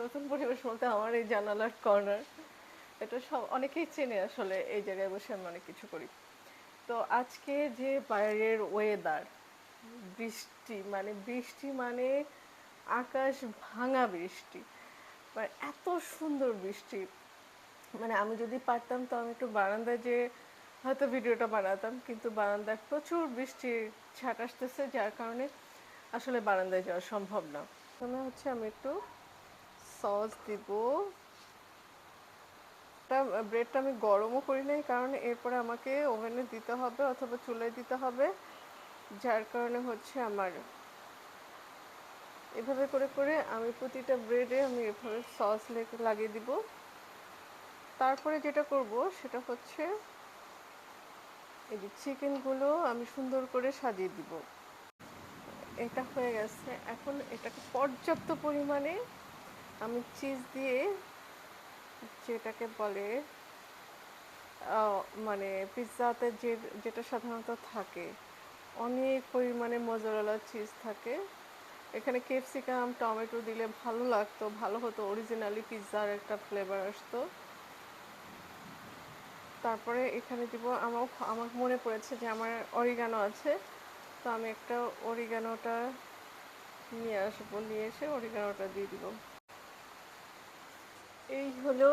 নতুন পরিবেশ বলতে আমার এই জানালার কর্নার এটা সব অনেকেই চেনে আসলে, এই জায়গায় বসে আমি অনেক কিছু করি। তো আজকে যে বাইরের ওয়েদার বৃষ্টি মানে বৃষ্টি মানে আকাশ ভাঙা বৃষ্টি। মানে এত সুন্দর বৃষ্টি। মানে আমি যদি পারতাম তো আমি একটু বারান্দায় যে হয়তো ভিডিওটা বানাতাম, কিন্তু বারান্দায় প্রচুর বৃষ্টির ছাট আসতেছে, যার কারণে আসলে বারান্দায় যাওয়া সম্ভব না। প্রথমে হচ্ছে আমি একটু সস দিব। ব্রেডটা আমি গরমও করি নাই, কারণ এরপরে আমাকে ওভেনে দিতে হবে অথবা চুলায় দিতে হবে। যার কারণে হচ্ছে আমার এভাবে করে করে আমি প্রতিটা ব্রেডে আমি এভাবে সস লাগিয়ে দিব। তারপরে যেটা করব সেটা হচ্ছে এই যে চিকেনগুলো আমি সুন্দর করে সাজিয়ে দিব। এটা হয়ে গেছে। এখন এটাকে পর্যাপ্ত পরিমাণে আমি চিজ দিয়ে যেটাকে বলে মানে পিৎজাতে যে, যেটা সাধারণত থাকে, অনেক পরিমাণে মজারালা চিজ থাকে। এখানে ক্যাপসিকাম টমেটো দিলে ভালো লাগতো, ভালো হতো অরিজিনালি পিৎজার একটা ফ্লেভার আসতো। তারপরে এখানে দিব, আমার আমার মনে পড়েছে যে আমার অরিগানো আছে, তো আমি একটা অরিগানোটা নিয়ে আসব, নিয়ে এসে অরিগানোটা দিয়ে দিব। এই হলো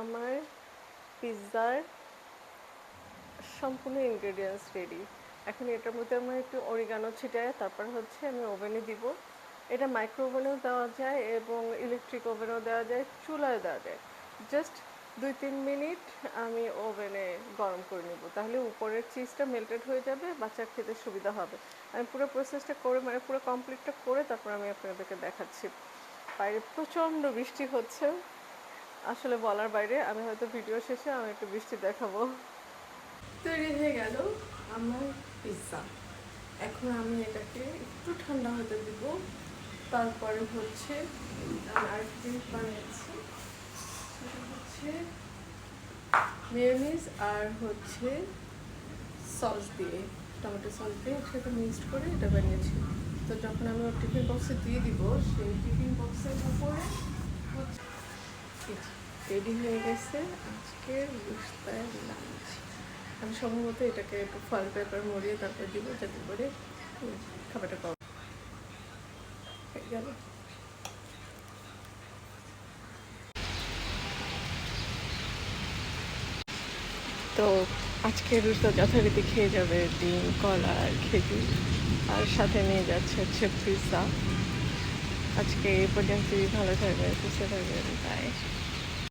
আমার পিৎজার সম্পূর্ণ ইনগ্রেডিয়েন্টস রেডি এখন এটার মধ্যে আমার একটু অরিগানো ছিটায় তারপর হচ্ছে আমি ওভেনে দিব। এটা মাইক্রো ওভেনেও দেওয়া যায় এবং ইলেকট্রিক ওভেনেও দেওয়া যায় চুলায় দেওয়া যায়। জাস্ট দুই তিন মিনিট আমি ওভেনে গরম করে নেব। তাহলে উপরের চিজটা মেল্টেড হয়ে যাবে, বাচ্চার খেতে সুবিধা হবে। আমি পুরো প্রসেসটা করে মানে পুরো কমপ্লিটটা করে তারপর আমি আপনাদেরকে দেখাচ্ছি। বাইরে প্রচণ্ড বৃষ্টি হচ্ছে। আসলে বলার বাইরে, আমি হয়তো ভিডিও শেষে আমি একটু বৃষ্টি দেখাবো। তৈরি হয়ে গেল আমার পিৎজা এখন আমি এটাকে একটু ঠান্ডা হতে দিব। তারপরে হচ্ছে আমি আরেকটি জিনিস বানিয়েছি। সেটা হচ্ছে মেয়োনিজ আর হচ্ছে সস দিয়ে। টমেটো সস দিয়ে সেটা মিক্সড করে এটা বানিয়েছি। তো যখন আমি ওর টিফিন বক্সে দিয়ে দিব, সেই টিফিন রেডি হয়ে গেছে। আজকের বুস্তার লাঞ্চ আমি সম্ভবত এটাকে একটু ফল পেপার মরিয়ে তারপর দিব, যাতে করে খাবারটা গেল। তো আজকে রুস্তা যথারীতি খেয়ে যাবে ডিম, কলা আর খেজুর। আর সাথে নিয়ে যাচ্ছে হচ্ছে পিৎজা। আজকে এই পর্যন্তই ভালো থাকবে সুস্থ থাকবে বাই